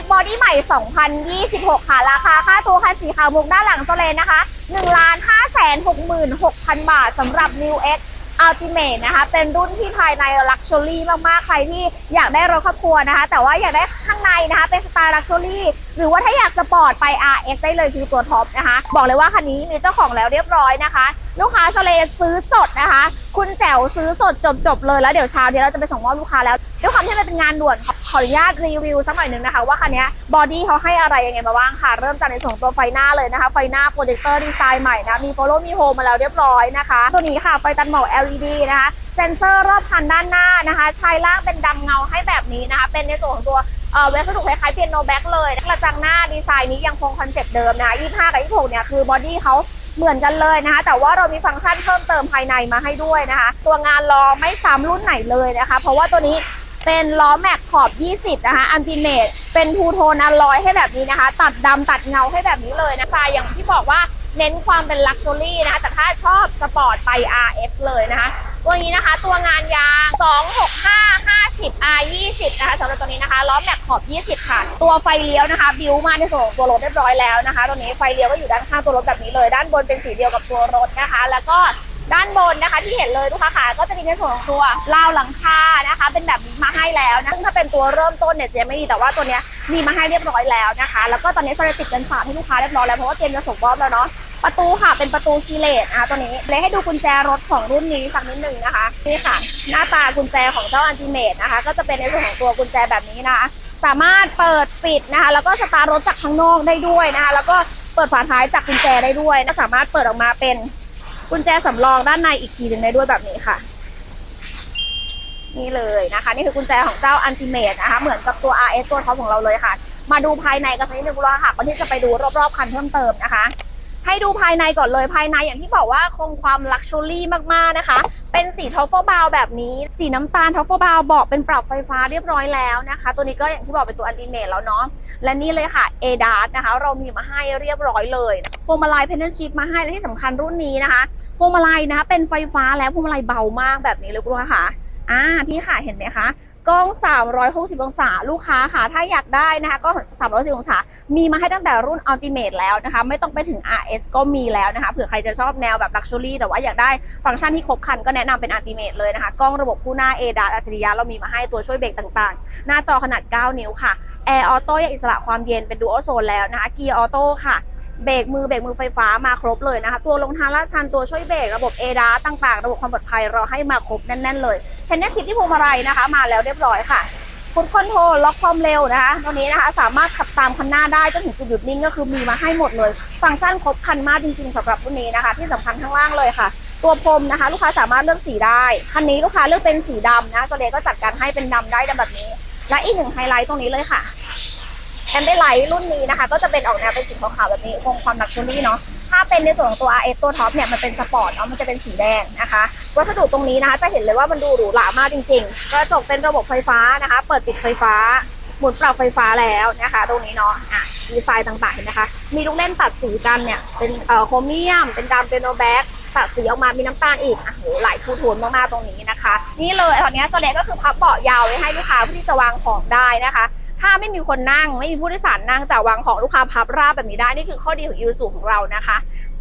X Body ใหม่ 2026 ค่ะ ราคาค่าตัวคันสีขาวมุกด้านหลังโซเลนนะคะ1ล้าน5แสน66,000 บาทสำหรับ New X Ultimate นะคะ เป็นรุ่นที่ภายใน Luxury มาก ๆ ใครที่อยากได้รถครอบครัวนะคะ แต่ว่าอยากได้ข้างในนะคะ เป็นสไตล์ Luxury หรือว่าถ้าอยากสปอร์ตไป RS ได้เลยคือตัวท็อปนะคะ บอกเลยว่าคันนี้มีเจ้าของแล้วเรียบร้อยนะคะ ลูกค้าโซเลซื้อสดนะคะ คุณแจ๋วซื้อสดจบๆเลยแล้วเดี๋ยวเช้าเดี๋ยวเราจะไปส่งมอบลูกค้าแล้วด้วยความที่มันเป็นงานด่วนขออนุญาตรีวิวสักหน่อยหนึ่งนะคะว่าคันนี้บอดี้เขาให้อะไรยังไงมาบ้างค่ะ เริ่มจากในส่วนของตัวไฟหน้าเลยนะคะ ไฟหน้าโปรเจคเตอร์ดีไซน์ใหม่นะมีโฟล o มีโฮมมาแล้วเรียบร้อยนะคะ ตัวนี้ค่ะไฟตัดหมอก LED นะคะเซนเซอร์รอบคันด้านหน้านะคะชายล่างเป็นดำเงาให้แบบนี้นะคะ เป็นในส่วนของตัว เออเวสดุคล้ายๆเปียโนแบ็กเลยกระจังหน้าดีไซน์นี้ยังคงคอนเซ็ปต์เดิมนะ25กับ26เนี่ยคือบอดี้เขาเหมือนกันเลยนะคะ แต่ว่าเรามีฟังก์ชันเพิ่มเติมภายในมาให้ด้วยนะคะ ตัวงานล้อไม่ซ้ำรุ่นไหนเลยนะคะ เพราะว่าตัวนี้เป็นล้อแม็กขอบ 20 นะคะ อันติเมตเป็นทูโทนอลลอยให้แบบนี้นะคะ ตัดดำตัดเงาให้แบบนี้เลยนะคะอย่างที่บอกว่าเน้นความเป็นลักชัวรี่นะคะ แต่ถ้าชอบสปอร์ตไป RS เลยนะคะ ตัวนี้นะคะ ตัวงานยาง 265 50 R 20นะคะสำหรับตัวนี้นะคะล้อแม็กขอบ 20 ค่ะ ตัวไฟเลี้ยวนะคะ บิวมาในส่วนของตัวรถเรียบร้อยแล้วนะคะ ตัวนี้ไฟเลี้ยวก็อยู่ด้านข้างตัวรถแบบนี้เลย ด้านบนเป็นสีเดียวกับตัวรถนะคะ แล้วก็ด้านบนนะคะที่เห็นเลยลูกค้าค่ะก็จะมีในส่วนของตัวราวหลังคานะคะ เป็นแบบนี้มาให้แล้วนะซึ่งถ้าเป็นตัวเริ่มต้นเนี่ยจะไม่มีแต่ว่าตัวเนี้ยมีมาให้เรียบร้อยแล้วนะคะ แล้วก็ตอนนี้เราจะติดกันฝากให้ลูกค้าเรียบร้อยแล้วเพราะว่าเตรียมจะส่งมอบแล้วเนาะ ประตูค่ะเป็นประตูคีเลสอะตัวนี้เลยให้ดูกุญแจรถของรุ่นนี้สักนิดหนึ่งนะคะนี่ค่ะ หน้าตากุญแจของเจ้าอันติเมตนะคะ ก็จะเป็นในส่วนของตัวกุญแจแบบนี้นะคะ สามารถเปิดปิดนะคะ แล้วก็สตาร์ทรถจากข้างนอกได้ด้วยนะคะ แล้วก็เปิดฝาท้ายจากกุญแจได้ด้วยนะสามารถเปิดออกมาเป็นกุญแจสำรองด้านในอีกทีหนึ่งได้ด้วยแบบนี้ค่ะนี่เลยนะคะ นี่คือกุญแจของเจ้าอันติเมตนะคะ เหมือนกับตัว RS ตัวท็อปของเราเลยค่ะ มาดูภายในกันสักนิดนึงคุณลูกค้าค่ะก่อนที่จะไปดูรอบๆคันเพิ่มเติมนะคะ ให้ดูภายในก่อนเลยภายในอย่างที่บอกว่าคงความลักชัวรี่มากๆนะคะ เป็นสีทอฟเฟิลบาวแบบนี้ สีน้ำตาลทอฟเฟิลบาวบาะเป็นปรับไฟฟ้าเรียบร้อยแล้วนะคะ ตัวนี้ก็อย่างที่บอกเป็นตัวอันติเมตแล้วเนาะและนี่เลยค่ะ a d a s นะคะ เรามีมาให้เรียบร้อยเลยพวงมาลัยเพนเทนชิพมาให้และที่สำคัญรุ่นนี้นะคะพวงมาลัยนะคะเป็นไฟฟ้าแล้วพวงมาลัยเบามากแบบนี้เลยคุณลูกค้าค่ะอ่าที่ค่ะเห็นไหมคะ กล้อง 360 องศาลูกค้าค่ะถ้าอยากได้นะคะก็ 360 องศา มีมาให้ตั้งแต่รุ่น Ultimate แล้วนะคะ ไม่ต้องไปถึง RS ก็มีแล้วนะคะเผื่อใครจะชอบแนวแบบ Luxury แต่ว่าอยากได้ฟังก์ชันที่ครบครันก็แนะนำเป็น Ultimate เลยนะคะ กล้องระบบคู่หน้า ADAS อัจฉริยะเรามีมาให้ตัวช่วยเบรกต่างๆ หน้าจอขนาด 9 นิ้วค่ะ Air Auto ยังอิสระความเย็นเป็น Dual Zone แล้วนะคะ Gear Auto ค่ะ เบรกมือเบรกมือไฟฟ้ามาครบเลยนะคะ ตัวลงทางลาดชันตัวช่วยเบรกระบบ ADAS ต่างๆ ระบบความปลอดภัยเราให้มาครบแน่นๆเลยเทนเนสชิปที่พวงมาลัยนะคะ มาแล้วเรียบร้อยค่ะฟุตคอนโทรล็อกความเร็วนะคะตัวนี้นะคะสามารถขับตามคันหน้าได้จนถึงจุดหยุดนิ่งก็คือมีมาให้หมดเลย ฟังก์ชันครบคันมากจริงๆสำหรับรุ่นนี้นะคะ ที่สำคัญข้างล่างเลยค่ะ ตัวพรมนะคะ ลูกค้าสามารถเลือกสีได้คันนี้ลูกค้าเลือกเป็นสีดำนะตัวเลก็จัดการให้เป็นดำได้ดำแบบนี้ และอีกหนึ่งไฮไลท์ตรงนี้เลยค่ะ แอมเบไลท์รุ่นนี้นะคะ ก็จะเป็นออกแนวเป็นสีขาวๆแบบนี้คงความลักชัวรี่เนาะถ้าเป็นในส่วนของตัว RS ตัวท็อปเนี่ยมันเป็นสปอร์ตเนาะมันจะเป็นสีแดงนะคะวัสดุตรงนี้นะคะจะเห็นเลยว่ามันดูหรูหรามากจริงๆกระจกเป็นระบบไฟฟ้านะคะ เปิดปิดไฟฟ้าหมุนปรับไฟฟ้าแล้วนะคะ ตรงนี้เนาะอะดีไซน์ต่างๆเห็นไหมคะ มีลูกเล่นตัดสีกันเนี่ยเป็นเอ่อโครเมียม เป็นดำเป็นโนแบ็กตัดสีออกมามีน้ำตาลอีกอะโหหลายทูโทนมากๆตรงนี้นะคะ นี่เลยตอนนี้ตัวเลก็คือพับเบาะยาวไว้ให้ลูกค้าเพื่อที่จะวางของได้นะคะ ถ้าไม่มีคนนั่งไม่มีผู้โดยสารนั่งจะวางของลูกค้าพับราบแบบนี้ได้นี่คือข้อดีของยูสูของเรานะคะ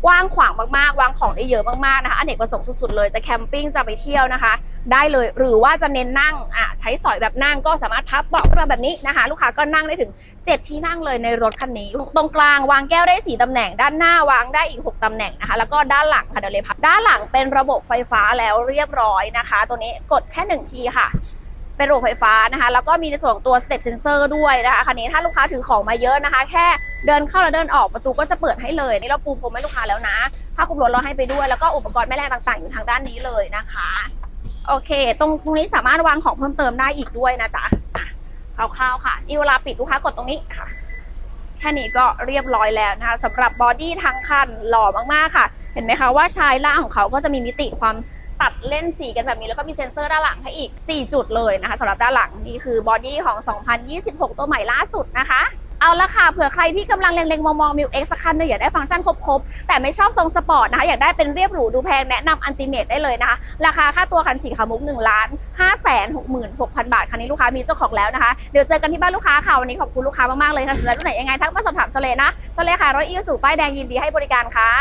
กว้างขวางมากๆ วางของได้เยอะมากๆนะคะอเนกประสงค์สุดๆเลยจะแคมปิ้งจะไปเที่ยวนะคะ ได้เลยหรือว่าจะเน้นนั่งอะใช้สอยแบบนั่งก็สามารถพับเบาะขึ้นมาแบบนี้นะคะ ลูกค้าก็นั่งได้ถึง 7 ที่นั่งเลยในรถคันนี้ ตรงกลางวางแก้วได้สีตำแหน่ง ด้านหน้าวางได้อีก 6ตำแหน่งนะคะ แล้วก็ด้านหลังค่ะเดี๋ยวเลยพับด้านหลังเป็นระบบไฟฟ้าแล้วเรียบร้อยนะคะ ตัวนี้กดแค่หนึ่งทีค่ะ เป็นระบบไฟฟ้านะคะ แล้วก็มีในส่วนของตัว step sensor ด้วยนะคะคันนี้ถ้าลูกค้าถือของมาเยอะนะคะ แค่เดินเข้าและเดินออกประตูก็จะเปิดให้เลยนี่เราปูพรมให้ลูกค้าแล้วนะผ้าคลุมรถเราให้ไปด้วยแล้วก็อุปกรณ์แม่แรงต่างๆ อยู่ทางด้านนี้เลยนะคะ โอเค ตรงตรงนี้สามารถวางของเพิ่มเติมได้อีกด้วยนะจ๊ะอะคร่าวๆค่ะนี่เวลาปิดลูกค้ากดตรงนี้ค่ะแค่นี้ก็เรียบร้อยแล้วนะคะสำหรับบอดี้ทั้งคันหล่อมากๆค่ะ เห็นไหมคะว่าชายล่างของเขาก็จะมีมิติความ ตัดเล่นสีกันแบบนี้แล้วก็มีเซ็นเซอร์ด้านหลังให้อีก 4 จุดเลยนะคะสำหรับด้านหลังนี่คือบอดี้ของ 2026 ตัวใหม่ล่าสุดนะคะเอาละค่ะเผื่อใครที่กำลังเล็งๆ มองมองมิวเอ็กซ์สักคันหนึงอยากได้ฟังก์ชันครบๆ แต่ไม่ชอบทรงสปอร์ตนะคะ อยากได้เป็นเรียบหรูดูแพงแนะนำอันติเมตได้เลยนะคะ ราคาค่าตัวคันสีขาวมุก1ล้าน5แสน6 6 0 0บาท คันนี้ลูกค้ามีเจ้าของแล้วนะคะ เดี๋ยวเจอกันที่บ้านลูกค้าค่ะ วันนี้ขอบคุณลูกค้ามากๆเลยค่ะสนใจรุ่นไหนยังไงทักมาสอบถามสเลนะสเลค่ะรถอีซูป้ายแดงยินดีให้บริการค่ะ